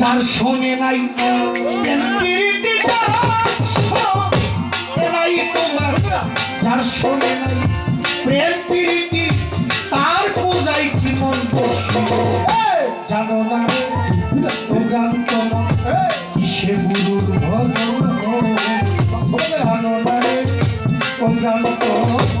যার শোনে নাই। হ্যাঁ, হ্যাঁ, হ্যাঁ। যার শোনে নাই প্রেম প্রীতি তার পূজাই কি মন জানো না প্রোগ্রাম তোমার কিসে গুরুর ভজন জানো না প্রোগ্রাম তোমার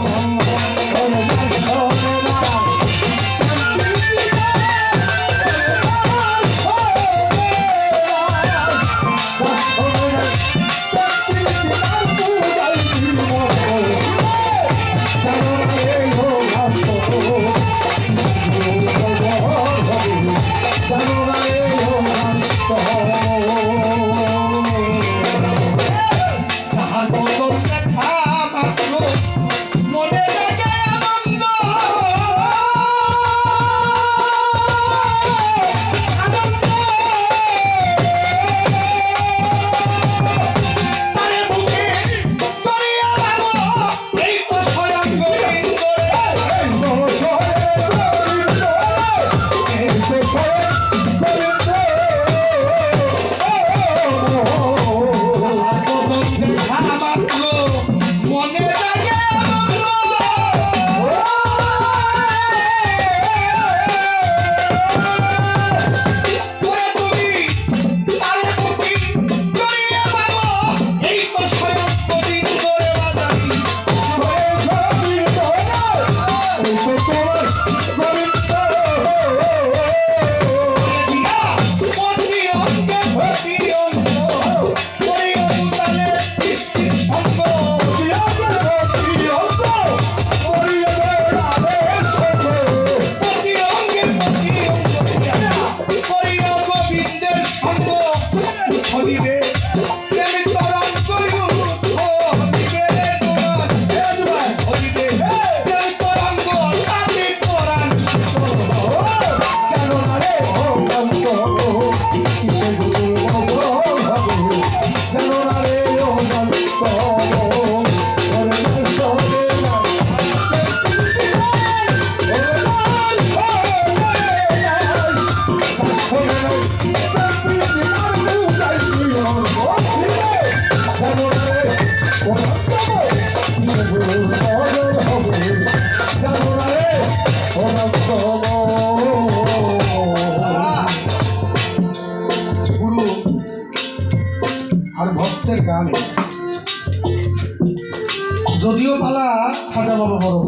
খাজা বাবা বড়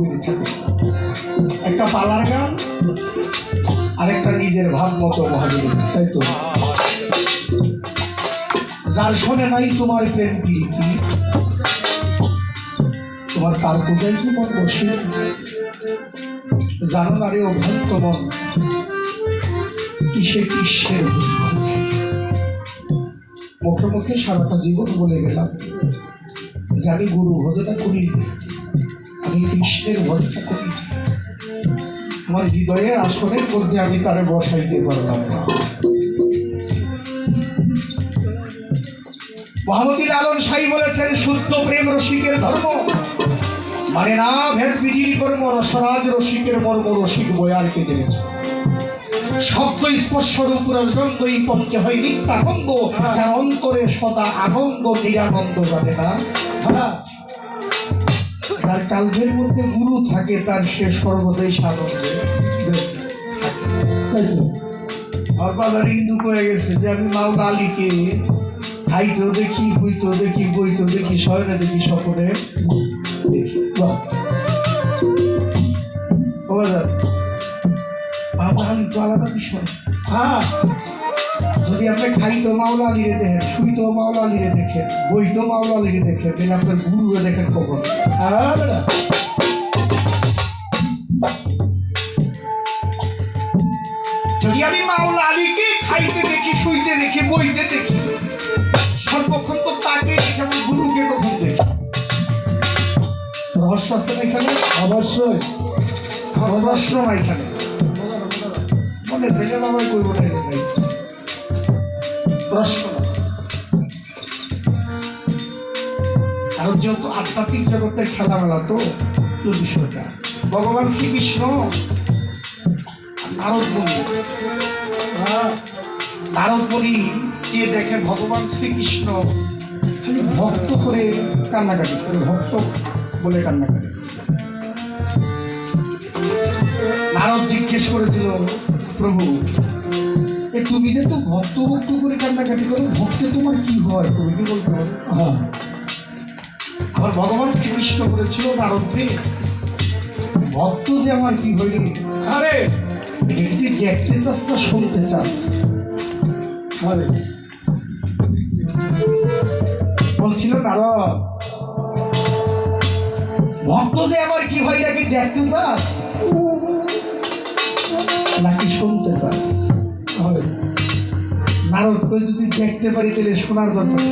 একটা পালার গান আর একটা নিজের ভাব মতো মহাবীর তাই তো? যার শোনে নাই তোমার প্রেম প্রীতি তোমার তার কি মন বসে? জানো না রে অভ্যন্ত মন, কিসে কিসের মুখে মুখে সারাটা জীবন বলে গেলাম। জানি গুরু ভজনা করি আমি কৃষ্ণের করি আমার হৃদয়ের আসনের মধ্যে আমি তারে বসাইতে পারলাম না। মহামতি লালন সাই বলেছেন, শুদ্ধ প্রেম রসিকের ধর্ম। মানে না ভেদ বিড়ি কর্ম, রসরাজ রসিকের মর্ম রসিক বয়ারকে জেনেছে। শব্দ, স্পর্শ, রূপ, রসগন্ধ, এই পঞ্চে হয় নিত্যানন্দ যার অন্তরে সদা আনন্দ, নিরানন্দ জানে না হ্যাঁ। যার কালভের মধ্যে গুরু থাকে, তার সে সর্বদাই বাজারে হিন্দু হয়ে গেছে যে, আমি মাওলা আলীকে খাইতেও দেখি, বইতেও দেখি বইতেও দেখি, শয়নে দেখি বাহ। ও আলী তো আলাদা বিষয়। হ্যাঁ। যদি আপনি খাইতো মাওলা আলীরে দেখেন শুইতো মাওলা আলীরে দেখেন বইতো মাওলা আলীরে দেখেন then আপনার গুরুরে দেখেন হ্যাঁ বেটা? যদি আমি মাওলা আলীকে খাইতে দেখি শুইতে দেখি বইতে দেখি সর্বক্ষণ তো তাকে দেখি আমার গুরুকে কখন দেখি? রহস্য আছে না এখানে? অবশ্যই। নাই এখানে। মনে ছেলে বাবাই করব না। প্রশ্ন। কারণ যেহেতু আধ্যাত্মিক জগতের খেলামেলা তো বিষয়টা। ভগবান শ্রীকৃষ্ণ নারদ মুনি। নারদ মুনি যে দেখে ভগবান শ্রীকৃষ্ণ খালি ভক্ত করে কান্নাকাটি করে ভক্ত বলে কান্নাকাটি। নারদ জিজ্ঞেস করেছিল, প্রভু তুমি যে তো ভক্ত ভক্ত করে কান্নাকাটি করো ভক্তে তোমার কি হয়? তুমি কি বলতে পারো হ্যাঁ। আমার ভগবান শ্রীকৃষ্ণ বলেছিল নারদকে ভক্ত যে আমার কি হইল? আরে! একটি দেখতে চাস না শুনতে চাস? আরে। বলছিল নারদ ভক্ত যে আমার কি হয় নাকি দেখতে চাস? নাকি শুনতে চাস? নারদ যদি দেখতে পারি তাহলে শোনার দরকার।